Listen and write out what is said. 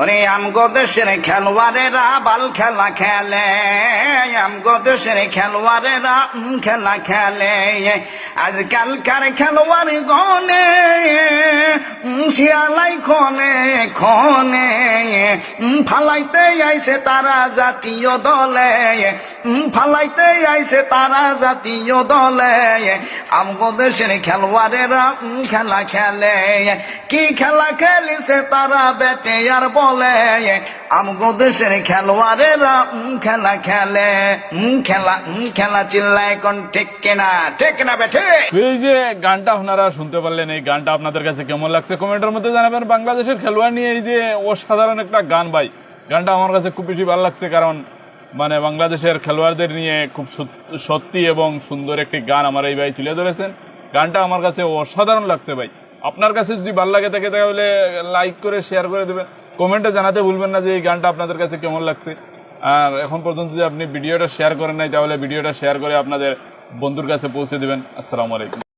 ওরে আমগো দেশের খেলোয়াড়েরা বাল খেলা খেলে, আমগো দেশের খেলোয়াড়েরা খেলা খেলে। আজকালকার খেলোয়াড় গনে শিয়ালাই খনে খনে। ফালাইতে আইছে তারা জাতীয় দলে। ফালাইতে আইছে তারা জাতীয় দলে। আমগো দেশের খেলোয়াড়েরা খেলা খেলে। কি খেলা খেলিছে তারা বেটে আর বলে। আমগো দেশের খেলোয়াড়েরা খেলা খেলে। খেলা খেলা চিল্লায় কোন ঠিক কিনা? ঠিক কিনা বেঠে এই যে গানটা আপনারা শুনতে পারলেন, এই গানটা আপনাদের কাছে কেমন লাগছে? কমেন্টের মধ্যে জানাবেন। বাংলাদেশের খেলোয়াড় নিয়ে এই যে অসাধারণ একটা গান ভাই। গানটা আমার কাছে খুব বেশি ভালো লাগছে কারণ মানে বাংলাদেশের খেলোয়াড়দের নিয়ে খুব সত্যি এবং সুন্দর একটি গান আমার এই ভাই তুলে ধরেছেন। গানটা আমার কাছে অসাধারণ লাগছে ভাই। আপনার কাছে যদি ভালো লাগে থাকে তাহলে লাইক করে, শেয়ার করে দেবেন। কমেন্টে জানাতে ভুলবেন না যে এই গানটা আপনাদের কাছে কেমন লাগছে। আর এখন পর্যন্ত যদি আপনি ভিডিওটা শেয়ার করেন নাই, তাহলে ভিডিওটা শেয়ার করে আপনাদের বন্ধুর কাছে পৌঁছে দেবেন। আসসালামু আলাইকুম।